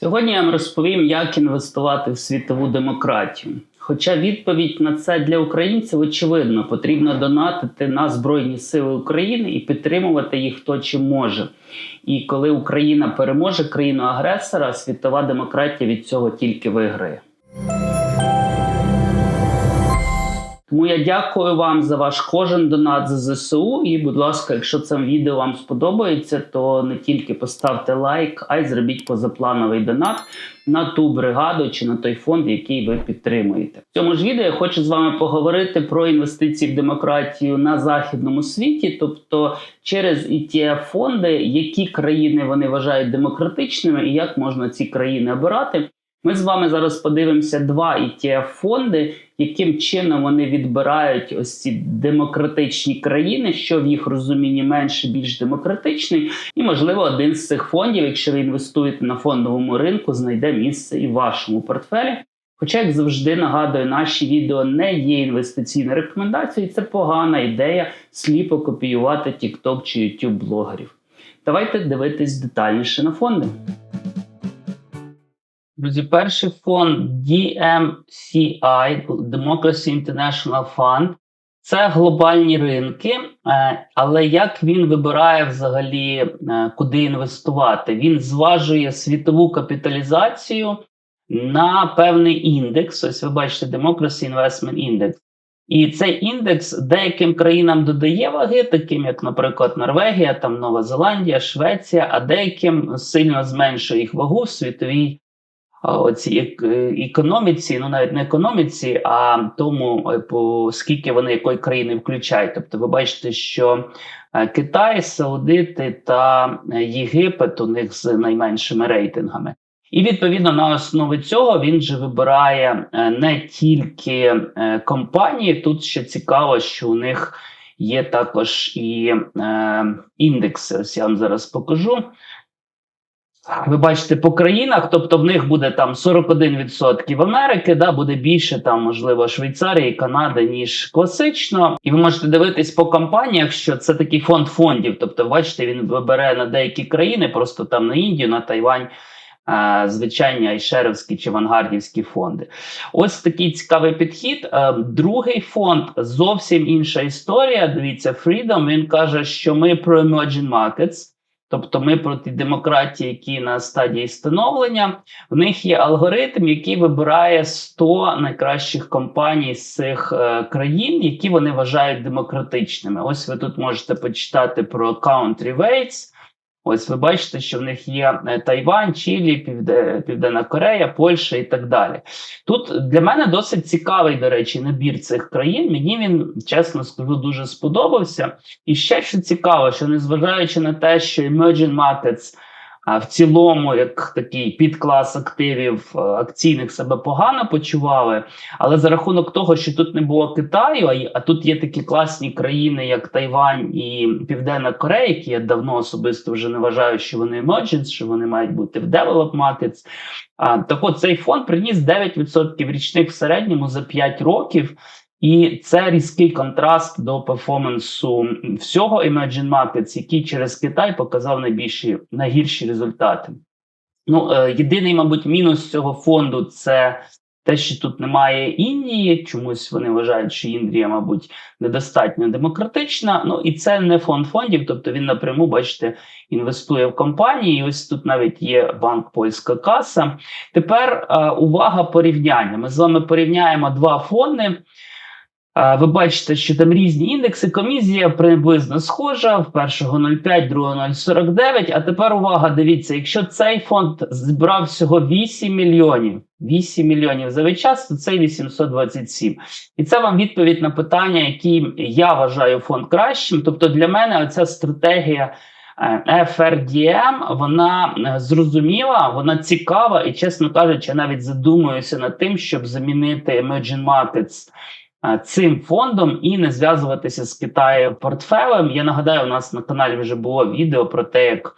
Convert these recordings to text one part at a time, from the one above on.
Сьогодні я вам розповім, як інвестувати в світову демократію. Хоча відповідь на це для українців очевидно, потрібно донатити на Збройні Сили України і підтримувати їх хто чим може. І коли Україна переможе країну агресора, світова демократія від цього тільки виграє. Тому я дякую вам за ваш кожен донат за ЗСУ. І, будь ласка, якщо це відео вам сподобається, то не тільки поставте лайк, а й зробіть позаплановий донат на ту бригаду чи на той фонд, який ви підтримуєте. В цьому ж відео я хочу з вами поговорити про інвестиції в демократію на західному світі, тобто через etf фонди, які країни вони вважають демократичними, і як можна ці країни обирати. Ми з вами зараз подивимося два etf фонди, яким чином вони відбирають ось ці демократичні країни, що в їх розумінні менше, більш демократичний, і можливо один з цих фондів, якщо ви інвестуєте на фондовому ринку, знайде місце і в вашому портфелі. Хоча, як завжди, нагадую, наші відео не є інвестиційною рекомендацією, це погана ідея сліпо копіювати TikTok чи YouTube блогерів. Давайте дивитись детальніше на фонди. Друзі, перший фонд DMCI, Democracy International Fund. Це глобальні ринки, е, але як він вибирає взагалі, е, куди інвестувати? Він зважує світову капіталізацію на певний індекс. Ось ви бачите, Democracy Investment Index. І цей індекс деяким країнам додає ваги, таким як, наприклад, Норвегія, там Нова Зеландія, Швеція, а деяким сильно зменшує їх вагу в світовій оцій економіці, ну навіть не економіці, а тому, е, по скільки вони якої країни включають. Тобто, ви бачите, що е, Китай, Саудити та е, Єгипет у них з найменшими рейтингами. І відповідно на основі цього він же вибирає не тільки компанії. Тут ще цікаво, що у них є також і е, індекси. Ось я вам зараз покажу. Ви бачите по країнах, тобто в них буде там 41% Америки, да, буде більше там, можливо, Швейцарії, Канади, ніж класично. І ви можете дивитись по компаніях, що це такий фонд фондів. Тобто, бачите, він вибере на деякі країни, просто там на Індію, на Тайвань. Звичайні айшерівські чи вангардівські фонди. Ось такий цікавий підхід. Другий фонд зовсім інша історія. Дивіться, Freedom, Він каже, що ми про emerging markets. Тобто ми проти демократії, які на стадії становлення, в них є алгоритм, який вибирає 100 найкращих компаній з цих е, країн, які вони вважають демократичними. Ось ви тут можете почитати про country weights. Ось ви бачите, що в них є е, Тайвань, Чилі, Південна Корея, Польща і так далі. Тут для мене досить цікавий, до речі, набір цих країн. Мені він, чесно скажу, дуже сподобався. І ще що цікаво, що незважаючи на те, що emerging markets а в цілому, як такий підклас активів е, акційних себе погано почували. Але за рахунок того, що тут не було Китаю, а тут є такі класні країни, як Тайвань і Південна Корея, які я давно особисто вже не вважаю, що вони emergence, що вони мають бути в developed markets. А так от цей фонд приніс 9% річних в середньому за 5 років. І це різкий контраст до перформансу всього Emerging Markets, який через Китай показав найбільші найгірші результати. Ну, е, єдиний, мабуть, мінус цього фонду це те, що тут немає Індії. Чомусь вони вважають, що Індія, мабуть, недостатньо демократична. Ну і це не фонд фондів, тобто він напряму, бачите, інвестує в компанії. І ось тут навіть є банк Польська каса. Тепер е, увага порівняння. Ми з вами порівняємо два фонди. Ви бачите, що там різні індекси. Комізія приблизно схожа. В першого 0,5, другого 0,49. А тепер увага, дивіться, якщо цей фонд збирав всього 8 мільйонів, 8 мільйонів за весь час, то це 827. І це вам відповідь на питання, які я вважаю фонд кращим. Тобто для мене оця стратегія. Е, FRDM, вона е, зрозуміла, вона цікава, і, чесно кажучи, навіть задумуюся над тим, щоб замінити Emerging Markets цим фондом і не зв'язуватися з Китаєм портфелем. Я нагадаю, у нас на каналі вже було відео про те, як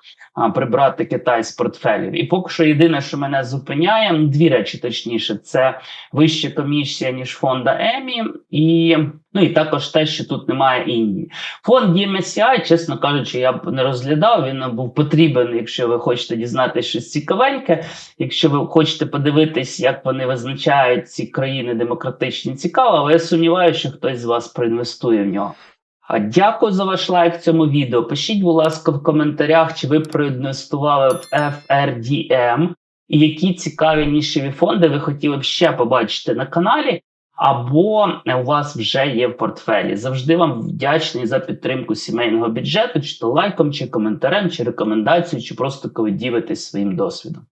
прибрати Китай з портфелів. І поки що єдине, що мене зупиняє, дві речі точніше, це вища комісія ніж фонда Емі і Ну і також те, що тут немає Індії. Фонд DMSCI, чесно кажучи, я б не розглядав. Він був потрібен, якщо ви хочете дізнатися щось цікавеньке. Якщо ви хочете подивитись, як вони визначають ці країни демократичні, цікаво, але я сумніваюся, що хтось з вас проінвестує в нього. А Дякую за ваш лайк цьому відео. Пишіть, будь ласка, в коментарях, чи ви проінвестували в FRDM і які цікаві нішеві фонди ви хотіли б ще побачити на каналі, або у вас вже є в портфелі. Завжди вам вдячний за підтримку сімейного бюджету, чи то лайком, чи коментарем, чи рекомендацією, чи просто коли ділитесь своїм досвідом.